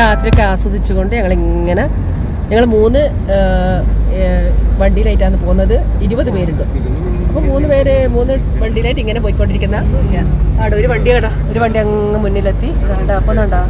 യാത്രയൊക്കെ ആസ്വദിച്ചുകൊണ്ട് ഞങ്ങൾ ഇങ്ങനെ ഞങ്ങൾ മൂന്ന് വണ്ടിയിലായിട്ടാണ് പോകുന്നത്. ഇരുപത് പേരുണ്ട്. അപ്പോൾ മൂന്ന് പേര് മൂന്ന് വണ്ടിയിലായിട്ട് ഇങ്ങനെ പോയിക്കൊണ്ടിരിക്കുന്ന അവിടെ ഒരു വണ്ടി കേടാ ഒരു വണ്ടി അങ്ങ് മുന്നിലെത്തി. ഇതാണ്ടാ അപ്പം എന്താ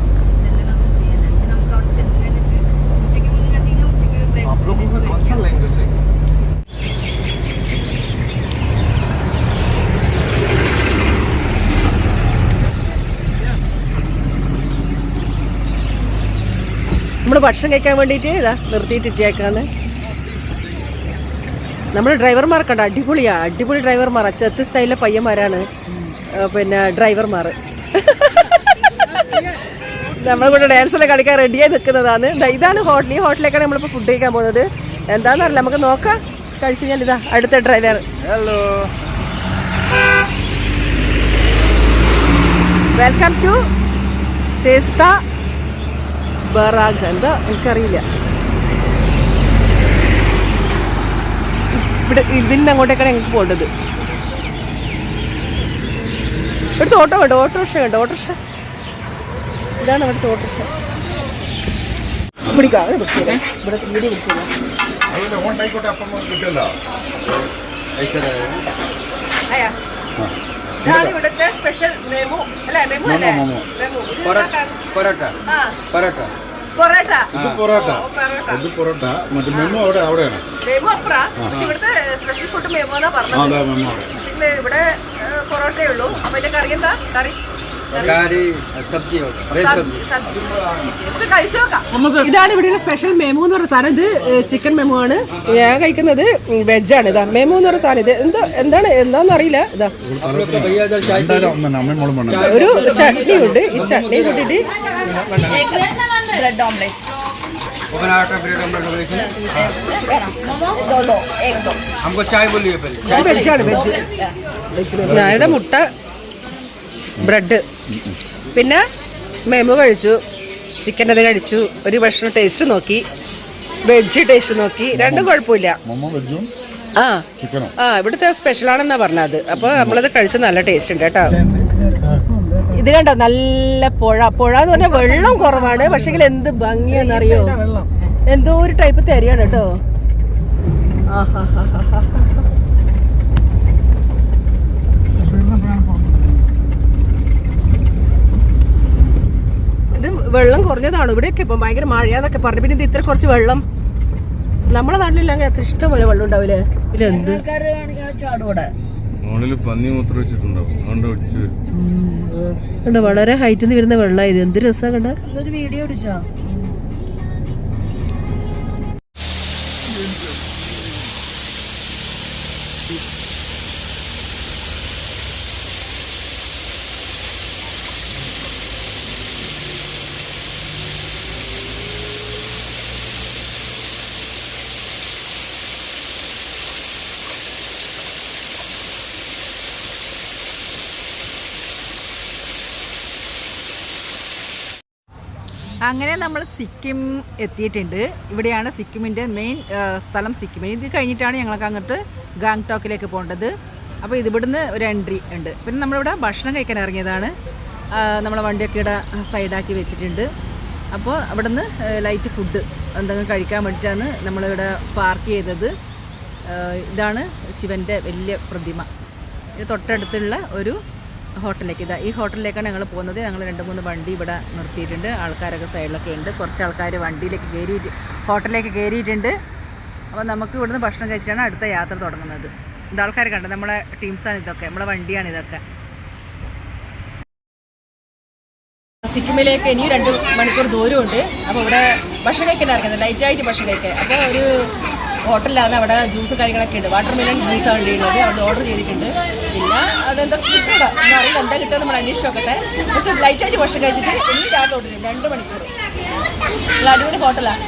ഭക്ഷണം കഴിക്കാൻ വേണ്ടിയിട്ട് ഇതാ നിർത്തിയിട്ട് നമ്മൾ നമ്മുടെ ഡ്രൈവർമാർക്കുണ്ട് അടിപൊളിയാ. അടിപൊളി ഡ്രൈവർമാർ ചെത്ത് സ്റ്റൈലിലെ പയ്യന്മാരാണ്. പിന്നെ ഡ്രൈവർമാർ നമ്മൾ കൂടെ ഡാൻസിലെ കളിക്കാൻ റെഡിയായി നിൽക്കുന്നതാണ് ഇതാണ് ഹോട്ടൽ. ഈ ഹോട്ടലിലേക്കാണ് നമ്മളിപ്പോൾ ഫുഡ് കഴിക്കാൻ പോകുന്നത്. എന്താണെന്നറിയില്ല നമുക്ക് നോക്കാം. കഴിച്ചു കഴിഞ്ഞാൽ ഇതാ അടുത്ത ഡ്രൈവർ ഹലോ വെൽക്കം ടു ടേസ്ത ബറാഗ് എന്താ എനിക്കറിയില്ല. ഇവിടെ ഇതിന്റെ അങ്ങോട്ടേക്കാണ് ഞങ്ങൾക്ക് പോകേണ്ടത്. ഇവിടുത്തെ ഓട്ടോ ഉണ്ട് ഓട്ടോറിക്ഷ ഉണ്ട് ഓട്ടോറിക്ഷ. ഇതാണ് ഇവിടുത്തെ ഓട്ടോറിക്ഷ. പിടിക്കാം അത് ഇവിടെ വീഡിയോ പിടിച്ചില്ല അതുപോലെ ഓൺ ആയിക്കോട്ടെ അപ്പം കിട്ടില്ല. അയ്യാ. ഇതാണ് ഇവിടുത്തെ സ്പെഷ്യൽ മെമു അല്ലേ? മെമു അല്ലേ? പൊറോട്ട പൊറോട്ട. ആ. പൊറോട്ട. പൊറോട്ട. ഇത് പൊറോട്ട. ഇത് പൊറോട്ട. മറ്റേ മെമ്മു അവിടെ അവിടെയാണ്. മെമു അപ്പുറ. പക്ഷെ ഇവിടുത്തെ സ്പെഷ്യൽ ഫുഡ് എന്നാ പറഞ്ഞത്? മെമ്മു ഇത് ഇവിടെ പൊറോട്ടയേ ഉള്ളൂ. അപ്പൊ ഇതിന്റെ കറി എന്താ? കറി? ഇതാണ് ഇവിടെയുള്ള സ്പെഷ്യൽ മെമു എന്ന് പറഞ്ഞ സാധനം. ഇത് ചിക്കൻ മെമു ആണ്. ഞാൻ കഴിക്കുന്നത് വെജാണ് ഇതാ മെമു എന്ന് പറഞ്ഞ സാധനം. ഇത് എന്താ എന്താണ് എന്താന്ന് അറിയില്ല. ഇതാ. ഒരു ചട്നി ഉണ്ട് ഈ ചട്നി കൂട്ടിട്ട് ബ്രെഡ് ഞാനിതാ മുട്ട ബ്രെഡ്. പിന്നെ മെമു കഴിച്ചു. ചിക്കൻ അത് കഴിച്ചു. ഒരു ഭക്ഷണം ടേസ്റ്റ് നോക്കി. വെജ് ടേസ്റ്റ് നോക്കി. രണ്ടും കുഴപ്പമില്ല. മമ്മ വെജും ആ. ചിക്കനും ആ ഇവിടുത്തെ സ്പെഷ്യൽ ആണെന്നാ പറഞ്ഞത്. അപ്പോൾ നമ്മളത് കഴിച്ച് നല്ല ടേസ്റ്റ് ഉണ്ട് കേട്ടോ. ഇത് കണ്ടോ? നല്ല പുഴ. പുഴ എന്ന് പറഞ്ഞാൽ വെള്ളം കുറവാണ്. പക്ഷെങ്കിൽ എന്ത് ഭംഗിയാന്നറിയോ എന്തോ ഒരു ടൈപ്പ് തരികയാണ് കേട്ടോ. ആഹാഹാഹാഹാ. ഇത് വെള്ളം കുറഞ്ഞതാണ്. ഇവിടെയൊക്കെ ഇപ്പം ഭയങ്കര മഴയാന്നൊക്കെ പറഞ്ഞു. പിന്നെ ഇത് ഇത്ര കുറച്ച് വെള്ളം. നമ്മളെ നാട്ടിലില്ലെങ്കിൽ അത്ര ഇഷ്ടം പോലെ വെള്ളം ഉണ്ടാവില്ലേ? പിന്നെ എന്ത്? പന്നി മൂത്രം വെച്ചിട്ടുണ്ടാവും അതുകൊണ്ട് ഒഴിച്ചു വരും. കണ്ടോ വളരെ ഹൈറ്റിൽ നിന്ന് വരുന്ന വെള്ളം ഇത്. എന്ത് രസാ കണ്ട? അങ്ങനെ നമ്മൾ സിക്കിം എത്തിയിട്ടുണ്ട്. ഇവിടെയാണ് സിക്കിമിന്റെ മെയിൻ സ്ഥലം സിക്കിം. ഇത് കഴിഞ്ഞിട്ടാണ് ഞങ്ങൾക്ക് അങ്ങോട്ട് ഗാങ്ടോക്കിലേക്ക് പോകേണ്ടത്. അപ്പോൾ ഇതിവിടുന്ന് ഒരു എൻട്രി ഉണ്ട്. പിന്നെ നമ്മളിവിടെ ഭക്ഷണം കഴിക്കാൻ ഇറങ്ങിയതാണ്. നമ്മളെ വണ്ടിയൊക്കെ ഇവിടെ സൈഡാക്കി വെച്ചിട്ടുണ്ട്. അപ്പോൾ അവിടുന്ന് ലൈറ്റ് ഫുഡ് എന്തെങ്കിലും കഴിക്കാൻ വേണ്ടിയിട്ടാണ് നമ്മളിവിടെ പാർക്ക് ചെയ്തത്. ഇതാണ് ശിവന്റെ വലിയ പ്രതിമ. തൊട്ടടുത്തുള്ള ഒരു ഹോട്ടലിലേക്ക്. ഇതാ ഈ ഹോട്ടലിലേക്കാണ് ഞങ്ങൾ പോകുന്നത്. ഞങ്ങൾ രണ്ട് മൂന്ന് വണ്ടി ഇവിടെ നിർത്തിയിട്ടുണ്ട്. ആൾക്കാരൊക്കെ സൈഡിലൊക്കെ ഉണ്ട്. കുറച്ച് ആൾക്കാർ വണ്ടിയിലേക്ക് കയറിയിട്ട് ഹോട്ടലിലേക്ക് കയറിയിട്ടുണ്ട് അപ്പോൾ നമുക്ക് ഇവിടുന്ന് ഭക്ഷണം കഴിച്ചിട്ടാണ് അടുത്ത യാത്ര തുടങ്ങുന്നത്. ഇത് ആൾക്കാർ കണ്ടത് നമ്മളെ ടീംസാണ് ഇതൊക്കെ. നമ്മളെ വണ്ടിയാണ് ഇതൊക്കെ. സിക്കിമിലേക്ക് ഇനിയും രണ്ട് മണിക്കൂർ ദൂരമുണ്ട്. അപ്പോൾ ഇവിടെ ഭക്ഷണം കഴിക്കാൻ ഇറങ്ങുന്നത് ലൈറ്റായിട്ട് ഭക്ഷണം കഴിക്കാൻ അപ്പോൾ ഒരു ഹോട്ടലിലാണ് അവിടെ ജ്യൂസ് കാര്യങ്ങളൊക്കെ ഉണ്ട്. വാട്ടർ മെലൺ ജ്യൂസാണ് ഉള്ളത്. അവിടെ ഓർഡർ ചെയ്തിട്ടുണ്ട്. പിന്നെ അതെന്താ കിട്ടുക എന്ന് അറിയില്ല. എന്താ കിട്ടുക നമ്മൾ അന്വേഷിച്ച് നോക്കട്ടെ പക്ഷേ ലൈറ്റായിട്ട് ഭക്ഷണം കഴിച്ചിട്ട് ഇനി രാത്രി ഓർഡർ രണ്ട് മണിക്കൂർ. അടിപൊളി ഹോട്ടലാണ്